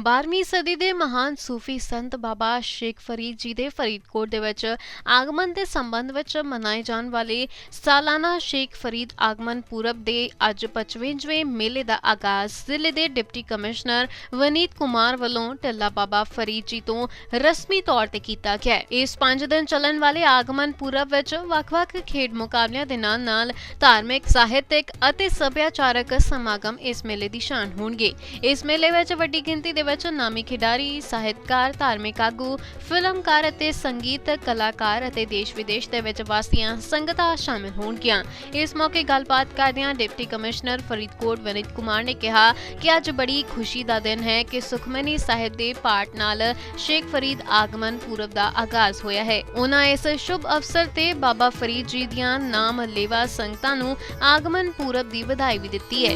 12ਵੀਂ ਸਦੀ ਦੇ ਮਹਾਨ ਸੂਫੀ ਸੰਤ ਬਾਬਾ ਸ਼ੇਖ ਫਰੀਦ ਜੀ ਦੇ ਫਰੀਦਕੋਟ ਦੇ ਵਿੱਚ ਆਗਮਨ ਦੇ ਸੰਬੰਧ ਵਿੱਚ ਮਨਾਏ ਜਾਣ ਵਾਲੇ ਸਾਲਾਨਾ ਸ਼ੇਖ ਫਰੀਦ ਆਗਮਨ ਪੁਰਬ ਦੇ ਅੱਜ 55ਵੇਂ ਮੇਲੇ ਦਾ ਆਗਾਜ਼ ਜ਼ਿਲ੍ਹੇ ਦੇ ਡਿਪਟੀ ਕਮਿਸ਼ਨਰ ਵਨੀਤ ਕੁਮਾਰ ਵੱਲੋਂ ਟੱਲਾ ਬਾਬਾ ਫਰੀਦ ਜੀ ਤੋਂ ਰਸਮੀ ਤੌਰ ਤੇ ਕੀਤਾ ਗਿਆ ਇਸ 5 ਦਿਨ ਚੱਲਣ ਵਾਲੇ ਆਗਮਨ ਪੁਰਬ ਵਿੱਚ ਵੱਖ-ਵੱਖ ਖੇਡ ਮੁਕਾਬਲਿਆਂ ਦੇ ਨਾਲ-ਨਾਲ ਧਾਰਮਿਕ, ਸਾਹਿਤਿਕ ਅਤੇ ਸੱਭਿਆਚਾਰਕ ਸਮਾਗਮ ਇਸ ਮੇਲੇ ਦੀ ਸ਼ਾਨ ਹੋਣਗੇ। ਇਸ ਮੇਲੇ ਵਿੱਚ ਵੱਡੀ ਗਿਣਤੀ ਦੇ ਵਿੱਚ ਨਾਮੀ ਖਿਡਾਰੀ, ਸਾਹਿਤਕਾਰ, ਧਾਰਮਿਕ ਆਗੂ, ਫਿਲਮਕਾਰ ਅਤੇ ਸੰਗੀਤ ਕਲਾਕਾਰ ਅਤੇ ਦੇਸ਼ ਵਿਦੇਸ਼ ਦੇ ਵਿੱਚ ਵਾਸੀਆਂ ਸੰਗਤਾਂ ਸ਼ਾਮਿਲ ਹੋਣਗੀਆਂ। ਇਸ ਮੌਕੇ ਗੱਲਬਾਤ ਕਰਦਿਆਂ ਡਿਪਟੀ ਕਮਿਸ਼ਨਰ ਫਰੀਦਕੋਟ ਵਿਨੀਤ ਕੁਮਾਰ ਨੇ ਕਿਹਾ ਕਿ ਅੱਜ ਬੜੀ ਖੁਸ਼ੀ ਦਾ ਦਿਨ ਹੈ ਕਿ ਸੁਖਮਨੀ ਸਾਹਿਬ ਦੇ ਪਾਠ ਨਾਲ ਸ਼ੇਖ ਫਰੀਦ ਆਗਮਨ ਪੂਰਬ ਦਾ ਆਗਾਜ਼ ਹੋਇਆ ਹੈ। ਉਹਨਾਂ ਇਸ ਸ਼ੁਭ ਅਵਸਰ ਤੇ ਬਾਬਾ ਫਰੀਦ ਜੀ ਦੀਆਂ ਨਾਮ ਲੇਵਾ ਸੰਗਤਾਂ ਨੂੰ ਆਗਮਨ ਪੂਰਬ ਦੀ ਵਧਾਈ ਵੀ ਦਿੱਤੀ ਹੈ।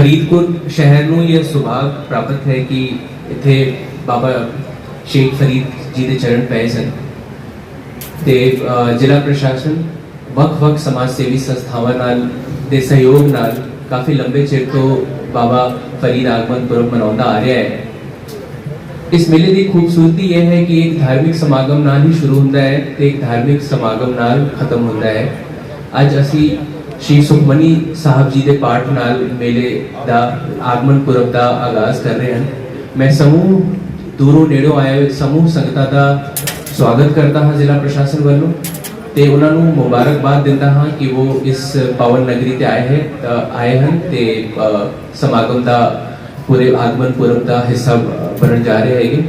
ਫਰੀਦਕੋਟ ਸ਼ਹਿਰ ਨੂੰ ਇਹ ਸੁਭਾਗ ਪ੍ਰਾਪਤ ਹੈ ਕਿ ਇੱਥੇ ਬਾਬਾ ਸ਼ੇਖ ਫਰੀਦ ਜੀ ਦੇ ਚਰਨ ਪਏ ਸਨ ਤੇ ਜ਼ਿਲ੍ਹਾ ਪ੍ਰਸ਼ਾਸਨ ਵੱਖ-ਵੱਖ ਸਮਾਜ ਸੇਵੀ ਸੰਸਥਾਵਾਂ ਨਾਲ ਦੇ ਸਹਿਯੋਗ ਨਾਲ ਕਾਫੀ ਲੰਬੇ ਚਿਰ ਤੋਂ ਬਾਬਾ ਫਰੀਦ ਆਗਮਨ ਪੁਰਬ ਮਨਾਉਂਦਾ ਆ ਰਿਹਾ ਹੈ। ਇਸ ਮੇਲੇ ਦੀ ਖੂਬਸੂਰਤੀ ਇਹ ਹੈ ਕਿ ਇੱਕ ਧਾਰਮਿਕ ਸਮਾਗਮ ਨਾਲ ਹੀ ਸ਼ੁਰੂ ਹੁੰਦਾ ਹੈ ਤੇ ਇੱਕ ਧਾਰਮਿਕ ਸਮਾਗਮ ਨਾਲ ਖਤਮ ਹੁੰਦਾ ਹੈ। ਅੱਜ ਅਸੀਂ ਸ਼੍ਰੀ ਸੁਖਮਨੀ ਸਾਹਿਬ ਜੀ ਦੇ ਪਾਠ ਨਾਲ ਮੇਲੇ ਦਾ ਆਗਮਨ ਪੁਰਬ ਦਾ ਆਗਾਜ਼ ਕਰ ਰਹੇ ਹਾਂ ਮੈਂ ਸਮੂਹ ਦੂਰੋਂ ਨੇੜੋਂ ਆਏ ਹੋਏ ਸਮੂਹ ਸੰਗਤਾਂ ਦਾ ਸਵਾਗਤ ਕਰਦਾ ਹਾਂ ਜ਼ਿਲ੍ਹਾ ਪ੍ਰਸ਼ਾਸਨ ਵੱਲੋਂ ਤੇ ਉਹਨਾਂ ਨੂੰ ਮੁਬਾਰਕਬਾਦ ਦਿੰਦਾ ਹਾਂ ਕਿ ਉਹ ਇਸ ਪਾਵਨ ਨਗਰੀ ਤੇ ਆਏ ਹੈ ਆਏ ਹਨ ਤੇ ਸਮਾਗਮ ਦਾ ਪੂਰੇ ਆਗਮਨ ਪੁਰਬ ਦਾ ਹਿੱਸਾ ਬਣਨ ਜਾ ਰਹੇ ਹੈਗੇ।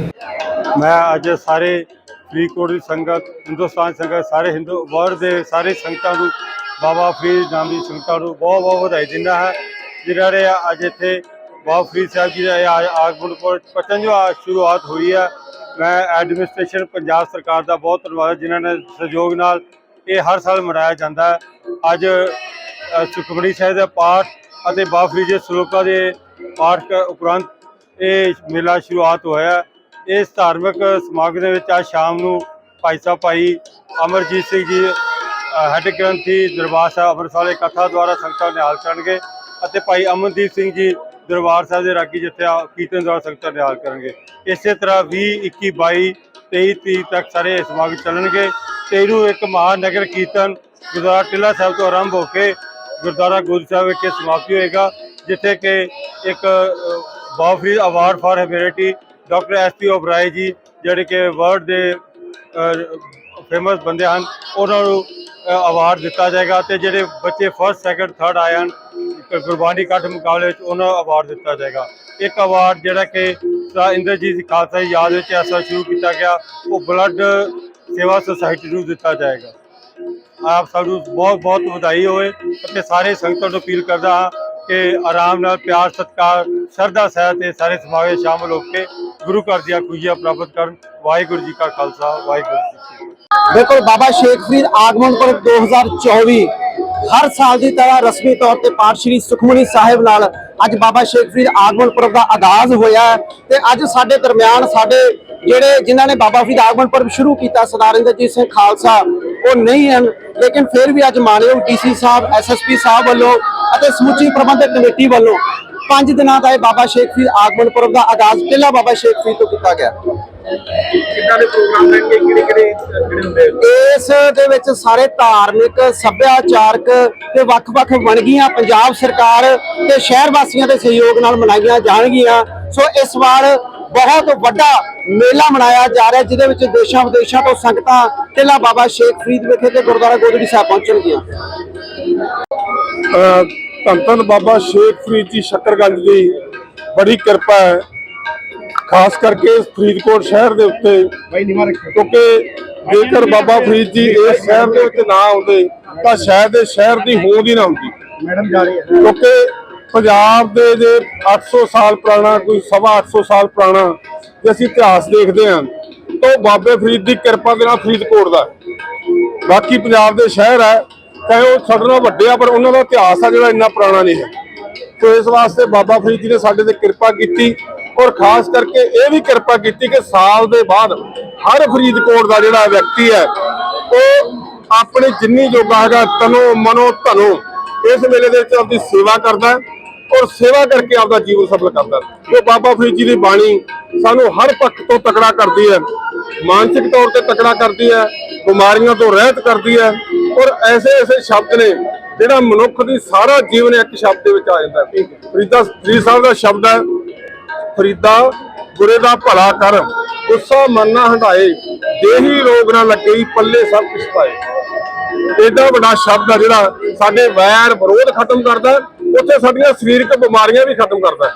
ਮੈਂ ਅੱਜ ਸਾਰੇ ਫਰੀਦਕੋਟ ਦੀ ਸੰਗਤ, ਹਿੰਦੁਸਤਾਨ ਸੰਗਤ, ਸਾਰੇ ਹਿੰਦੂ ਵਰਲਡ ਦੇ ਸਾਰੇ ਸੰਗਤਾਂ ਨੂੰ ਬਾਬਾ ਫਰੀਦ ਨਾਮ ਦੀ ਸੰਗਤਾਂ ਨੂੰ ਬਹੁਤ ਬਹੁਤ ਵਧਾਈ ਦਿੰਦਾ ਹੈ। ਜਿਹੜਾ ਨੇ ਅੱਜ ਇੱਥੇ ਬਾਬਾ ਫਰੀਦ ਸਾਹਿਬ ਜੀ ਦਾ ਇਹ ਆ- ਆਗਮਨ ਪੁਰ ਪਚੰਜਵਾ ਸ਼ੁਰੂਆਤ ਹੋਈ ਹੈ ਮੈਂ ਐਡਮਿਨਿਸਟ੍ਰੇਸ਼ਨ ਪੰਜਾਬ ਸਰਕਾਰ ਦਾ ਬਹੁਤ ਧੰਨਵਾਦ ਜਿਨ੍ਹਾਂ ਨੇ ਸਹਿਯੋਗ ਨਾਲ ਇਹ ਹਰ ਸਾਲ ਮਨਾਇਆ ਜਾਂਦਾ ਹੈ। ਅੱਜ ਅ, ਸੁਖਮਨੀ ਸਾਹਿਬ ਦਾ ਪਾਠ ਅਤੇ ਬਾਬਾ ਫਰੀਦ ਦੇ ਸ਼ਲੋਕਾਂ ਦੇ ਪਾਠ ਉਪਰੰਤ ਇਹ ਮੇਲਾ ਸ਼ੁਰੂਆਤ ਹੋਇਆ ਇਸ ਧਾਰਮਿਕ ਸਮਾਗਮ ਦੇ ਵਿੱਚ ਅੱਜ ਸ਼ਾਮ ਨੂੰ ਭਾਈ ਸਾਹਿਬ ਭਾਈ ਅਮਰਜੀਤ ਸਿੰਘ ਜੀ ਹੈੱਡ ਗ੍ਰੰਥੀ ਦਰਬਾਰ ਸਾਹਿਬ ਅੰਮ੍ਰਿਤਸਰ ਕਥਾ ਦੁਆਰਾ ਸੰਗਤਾਂ ਨੂੰ ਨਿਹਾਲ ਕਰਨਗੇ ਅਤੇ ਭਾਈ ਅਮਨਦੀਪ ਸਿੰਘ ਜੀ ਦਰਬਾਰ ਸਾਹਿਬ ਦੇ ਰਾਗੀ ਜਿੱਥੇ ਕੀਰਤਨ ਦੁਆਰਾ ਸੰਗਤਾਂ ਨੂੰ ਨਿਹਾਲ ਕਰਨਗੇ। ਇਸੇ ਤਰ੍ਹਾਂ 20 21 22 23 ਤੀਹ ਤੱਕ ਸਾਰੇ ਇਹ ਸਮਾਗਮ ਚੱਲਣਗੇ। ਤੇ ਇਹਨੂੰ ਇੱਕ ਮਹਾਨਗਰ ਕੀਰਤਨ ਗੁਰਦੁਆਰਾ ਟਿੱਲਾ ਸਾਹਿਬ ਤੋਂ ਆਰੰਭ ਹੋ ਕੇ ਗੁਰਦੁਆਰਾ ਗੋਦ ਸਾਹਿਬ ਵਿਖੇ ਸਮਾਪਤੀ ਹੋਏਗਾ, ਜਿੱਥੇ ਕਿ ਇੱਕ ਬਾਫਰੀ award for humanity doctor S P Oberoi ji, ਜਿਹੜੇ ਕਿ ਵਰਲਡ ਦੇ ਫੇਮਸ ਬੰਦੇ ਹਨ, ਉਹਨਾਂ ਨੂੰ ਅਵਾਰਡ ਦਿੱਤਾ ਜਾਏਗਾ ਤੇ ਜਿਹੜੇ ਬੱਚੇ ਫਸਟ ਸੈਕੰਡ ਥਰਡ ਆਏ ਹਨ ਗੁਰਬਾਣੀ ਕੱਠ ਮੁਕਾਬਲੇ ਵਿੱਚ ਉਹਨਾਂ ਨੂੰ ਅਵਾਰਡ ਦਿੱਤਾ ਜਾਏਗਾ। ਇੱਕ ਅਵਾਰਡ ਜਿਹੜਾ ਕਿ ਇੰਦਰਜੀਤ ਖਾਲਸਾ ਦੀ ਯਾਦ ਵਿੱਚ ਐਸਾ ਸ਼ੁਰੂ ਕੀਤਾ ਗਿਆ, ਉਹ ਬਲੱਡ ਸੇਵਾ ਸੁਸਾਇਟੀ ਨੂੰ ਦਿੱਤਾ ਜਾਏਗਾ। ਆਪ ਸਭ ਨੂੰ ਬਹੁਤ ਬਹੁਤ ਵਧਾਈ ਹੋਵੇ ਅਤੇ ਸਾਰੇ ਸੰਗਤਾਂ ਨੂੰ ਅਪੀਲ ਕਰਦਾ ਹਾਂ ਕਿ ਆਰਾਮ ਨਾਲ ਪਿਆਰ, ਸਤਿਕਾਰ, ਸ਼ਰਧਾ ਸਹਿਤ ਤੇ ਸਾਰੇ ਸਮਾਗਮ ਸ਼ਾਮਲ ਹੋ ਕੇ ਗੁਰੂ ਘਰ ਦੀਆਂ ਖੁਸ਼ੀਆਂ ਪ੍ਰਾਪਤ ਕਰਨ। ਵਾਹਿਗੁਰੂ ਜੀ ਕਾ ਖਾਲਸਾ, ਵਾਹਿਗੁਰੂ ਜੀ ਕੀ ਫਤਿਹ। ਬਿਲਕੁਲ, ਬਾਬਾ ਸ਼ੇਖ ਫਰੀਦ ਆਗਮਨ ਪੁਰਬ 2024 ਹਰ ਸਾਲ ਦੀ ਤਰ੍ਹਾਂ ਰਸਮੀ ਤੌਰ ਤੇ ਪਾਠ ਸ਼੍ਰੀ ਸੁਖਮਨੀ ਸਾਹਿਬ ਨਾਲ ਅੱਜ ਬਾਬਾ ਸ਼ੇਖ ਫਰੀਦ ਆਗਮਨ ਪੁਰਬ ਦਾ ਆਗਾਜ਼ ਹੋਇਆ ਤੇ ਅੱਜ ਸਾਡੇ ਦਰਮਿਆਨ ਸਾਡੇ ਜਿਹੜੇ ਜਿਨ੍ਹਾਂ ਨੇ ਬਾਬਾ ਫਰੀਦ ਆਗਮਨ ਪੁਰਬ ਸ਼ੁਰੂ ਕੀਤਾ, ਸਰਦਾਰ ਇੰਦਰਜੀਤ ਸਿੰਘ ਖਾਲਸਾ, ਉਹ ਨਹੀਂ ਹਨ, ਲੇਕਿਨ ਫਿਰ ਵੀ ਅੱਜ ਮਾਨਯੋਗ ਡੀਸੀ ਸਾਹਿਬ ਐਸਐਸਪੀ ਸਾਹਿਬ ਵੱਲੋਂ ਅਤੇ ਸਮੁੱਚੀ ਪ੍ਰਬੰਧਕ ਕਮੇਟੀ ਵੱਲੋਂ ਪੰਜ ਦਿਨਾਂ ਦਾ ਇਹ ਬਾਬਾ ਸ਼ੇਖ ਫਰੀਦ ਆਗਮਨ ਪੁਰਬ ਦਾ ਆਗਾਜ਼ ਪਹਿਲਾ ਬਾਬਾ ਸ਼ੇਖ ਫਰੀਦ ਤੋਂ ਕੀਤਾ ਗਿਆ। ਕਿੰਨਾ ਦੇ ਪ੍ਰੋਗਰਾਮ ਰਹਿਣਗੇ ਕਿਹੜੇ ਕਿਹੜੇ ਜਿਹੜੇ ਹੁੰਦੇ ਆ? ਇਸ ਦੇ ਵਿੱਚ ਸਾਰੇ ਧਾਰਮਿਕ ਸੱਭਿਆਚਾਰਕ ਤੇ ਵੱਖ-ਵੱਖ ਵੰਨਗੀਆਂ ਪੰਜਾਬ ਸਰਕਾਰ ਤੇ ਸ਼ਹਿਰ ਵਾਸੀਆਂ ਦੇ ਸਹਿਯੋਗ ਨਾਲ ਮਨਾਈਆਂ ਜਾਣਗੀਆਂ। ਸੋ ਇਸ ਵਾਰ ਬਹੁਤ ਵੱਡਾ ਮੇਲਾ ਮਨਾਇਆ ਜਾ ਰਿਹਾ ਜਿਹਦੇ ਵਿੱਚ ਦੇਸ਼ਾਂ ਵਿਦੇਸ਼ਾਂ ਤੋਂ ਸੰਗਤਾਂ ਟਿੱਲਾ ਬਾਬਾ ਸ਼ੇਖ ਫਰੀਦ ਵਿਖੇ ਤੇ ਗੁਰਦੁਆਰਾ ਗੋਦੜੀ ਸਾਹਿਬ ਪਹੁੰਚਣਗੀਆਂ। ਧੰਨ ਧੰਨ ਬਾਬਾ ਸ਼ੇਖ ਫਰੀਦ ਜੀ ਸ਼ੱਕਰਗੰਜ ਦੀ ਬੜੀ ਕਿਰਪਾ ਹੈ। ਖਾਸ ਕਰਕੇ ਫਰੀਦਕੋਟ ਸ਼ਹਿਰ ਦੇ ਉੱਤੇ ਕਿਉਂਕਿ ਜੇਕਰ ਬਾਬਾ ਫਰੀਦ ਜੀ ਇਸ ਸ਼ਹਿਰ ਦੇ ਵਿੱਚ ਨਾ ਆਉਂਦੇ ਤਾਂ ਸ਼ਾਇਦ ਇਹ ਸ਼ਹਿਰ ਦੀ ਹੋਂਦ ਹੀ ਨਾ ਹੁੰਦੀ। ਮੈਡਮ ਜਾ ਰਹੀ ਹੈ। ਕਿਉਂਕਿ ਪੰਜਾਬ ਦੇ ਜੇ 800 ਸਾਲ ਪੁਰਾਣਾ ਕੋਈ ਸਵਾ 800 ਸਾਲ ਪੁਰਾਣਾ ਜੇ ਅਸੀਂ ਇਤਿਹਾਸ ਦੇਖਦੇ ਹਾਂ ਤਾਂ ਬਾਬੇ ਫਰੀਦ ਦੀ ਕਿਰਪਾ ਦੇ ਨਾਲ ਫਰੀਦਕੋਟ ਦਾ। ਬਾਕੀ ਪੰਜਾਬ ਦੇ ਸ਼ਹਿਰ ਹੈ ਚਾਹੇ ਉਹ ਸਾਡੇ ਨਾਲ ਵੱਡੇ ਆ, ਪਰ ਉਹਨਾਂ ਦਾ ਇਤਿਹਾਸ ਆ ਜਿਹੜਾ ਇੰਨਾ ਪੁਰਾਣਾ ਨਹੀਂ ਹੈ। ਸੋ ਇਸ ਵਾਸਤੇ ਬਾਬਾ ਫਰੀਦ ਜੀ ਨੇ ਸਾਡੇ ਤੇ ਕਿਰਪਾ ਕੀਤੀ ਔਰ ਖਾਸ ਕਰਕੇ ਇਹ ਵੀ ਕਿਰਪਾ ਕੀਤੀ ਕਿ ਸਾਲ ਦੇ ਬਾਅਦ ਹਰ ਫਰੀਦਕੋਟ ਦਾ ਜਿਹੜਾ ਵਿਅਕਤੀ ਹੈ, ਉਹ ਆਪਣੀ ਜਿੰਨੀ ਜੋਗਾ ਹੈਗਾ ਤਨੋ ਮਨੋ ਧਨੋ ਇਸ ਮੇਲੇ ਦੇ ਵਿੱਚ ਆਪਦੀ ਸੇਵਾ ਕਰਦਾ ਔਰ ਸੇਵਾ ਕਰਕੇ ਆਪਦਾ ਜੀਵਨ ਸਫਲ ਕਰਦਾ ਉਹ ਬਾਬਾ ਫਰੀਦ ਜੀ ਦੀ ਬਾਣੀ ਸਾਨੂੰ ਹਰ ਪੱਖ ਤੋਂ ਤਕੜਾ ਕਰਦੀ ਹੈ, ਮਾਨਸਿਕ ਤੌਰ ਤੇ ਤਕੜਾ ਕਰਦੀ ਹੈ, ਬਿਮਾਰੀਆਂ ਤੋਂ ਰਹਿਤ ਕਰਦੀ ਹੈ ਔਰ ਐਸੇ ਐਸੇ ਸ਼ਬਦ ਨੇ ਜਿਹੜਾ ਮਨੁੱਖ ਦੀ ਸਾਰਾ ਜੀਵਨ ਇੱਕ ਸ਼ਬਦ ਦੇ ਵਿੱਚ ਆ ਜਾਂਦਾ ਫਰੀਦਾ ਫਰੀਦ ਸਾਹਿਬ ਦਾ ਸ਼ਬਦ ਹੈ ਫਰੀਦਾ ਬੁਰੇ ਦਾ ਭਲਾ ਕਰ ਗੁੱਸਾ ਮਨ ਨਾ ਹੰਡਾਏ ਦੇਹੀ ਰੋਗ ਨਾ ਲੱਗੇ ਪੱਲੇ ਸਭ ਕੁਛ ਪਾਏ। ਏਡਾ ਵੱਡਾ ਸ਼ਬਦ ਆ ਜਿਹੜਾ ਸਾਡੇ ਵੈਰ ਵਿਰੋਧ ਖਤਮ ਕਰਦਾ ਉੱਥੇ ਸਾਡੀਆਂ ਸਰੀਰਕ ਬਿਮਾਰੀਆਂ ਵੀ ਖਤਮ ਕਰਦਾ।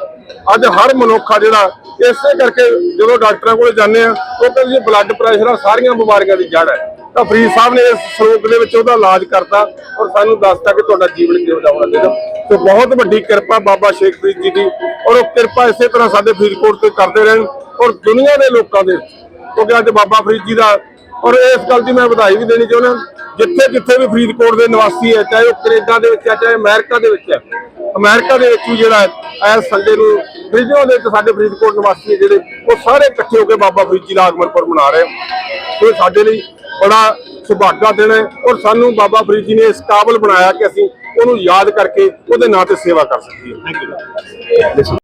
ਅੱਜ ਹਰ ਮਨੁੱਖ ਆ ਜਿਹੜਾ ਇਸੇ ਕਰਕੇ ਜਦੋਂ ਡਾਕਟਰਾਂ ਕੋਲ ਜਾਂਦੇ ਆ ਉਹ ਕਹਿੰਦੇ ਬਲੱਡ ਪ੍ਰੈਸ਼ਰ ਆ ਸਾਰੀਆਂ ਬਿਮਾਰੀਆਂ ਦੀ ਜੜ ਹੈ। ਤਾਂ ਫਰੀਦ ਸਾਹਿਬ ਨੇ ਇਸ ਸ਼ਲੋਕ ਦੇ ਵਿੱਚ ਉਹਦਾ ਇਲਾਜ ਕਰਤਾ ਔਰ ਸਾਨੂੰ ਦੱਸਤਾ ਕਿ ਤੁਹਾਡਾ ਜੀਵਨ ਕਿਉਂ ਦਾ ਹੋਣਾ ਚਾਹੀਦਾ ਤੇ ਬਹੁਤ ਵੱਡੀ ਕਿਰਪਾ ਬਾਬਾ ਸ਼ੇਖ ਫਰੀਦ ਜੀ ਦੀ ਔਰ ਉਹ ਕਿਰਪਾ ਇਸੇ ਤਰ੍ਹਾਂ ਸਾਡੇ ਫਰੀਦਕੋਟ ਤੇ ਕਰਦੇ ਰਹਿਣ ਔਰ ਦੁਨੀਆ ਦੇ ਲੋਕਾਂ ਦੇ ਕਿਉਂਕਿ ਅੱਜ ਬਾਬਾ ਫਰੀਦ ਜੀ ਦਾ ਔਰ ਇਸ ਗੱਲ ਦੀ ਮੈਂ ਵਧਾਈ ਵੀ ਦੇਣੀ ਚਾਹੁੰਦਾ ਜਿੱਥੇ ਜਿੱਥੇ ਵੀ ਫਰੀਦਕੋਟ ਦੇ ਨਿਵਾਸੀ ਹੈ, ਚਾਹੇ ਉਹ ਕੈਨੇਡਾ ਦੇ ਵਿੱਚ ਹੈ, ਚਾਹੇ ਅਮਰੀਕਾ ਦੇ ਵਿੱਚ ਹੈ, ਅਮਰੀਕਾ ਦੇ ਵਿੱਚ ਵੀ ਜਿਹੜਾ ਹੈ, ਇਸ ਸੰਡੇ ਨੂੰ ਫਰੀਦਕੋਟ ਦੇ ਵਿੱਚ ਸਾਡੇ ਫਰੀਦਕੋਟ ਨਿਵਾਸੀ ਹੈ ਜਿਹੜੇ ਉਹ ਸਾਰੇ ਇਕੱਠੇ ਹੋ ਕੇ ਬਾਬਾ ਫਰੀਦ ਜੀ ਦਾ ਆਗਮਨ ਪੁਰਬ ਮਨਾ ਰਹੇ ਹਨ। ਇਹ ਸਾਡੇ ਲਈ ਬੜਾ ਸੁਭਾਗਾ ਦਿਨ ਹੈ ਔਰ ਸਾਨੂੰ ਬਾਬਾ ਫਰੀਦ ਜੀ ਨੇ ਇਸ ਕਾਬਲ ਬਣਾਇਆ ਕਿ ਅਸੀਂ ਉਹਨੂੰ ਯਾਦ ਕਰਕੇ ਉਹਦੇ ਨਾਂ ਤੇ ਸੇਵਾ ਕਰ ਸਕੀਏ। Thank you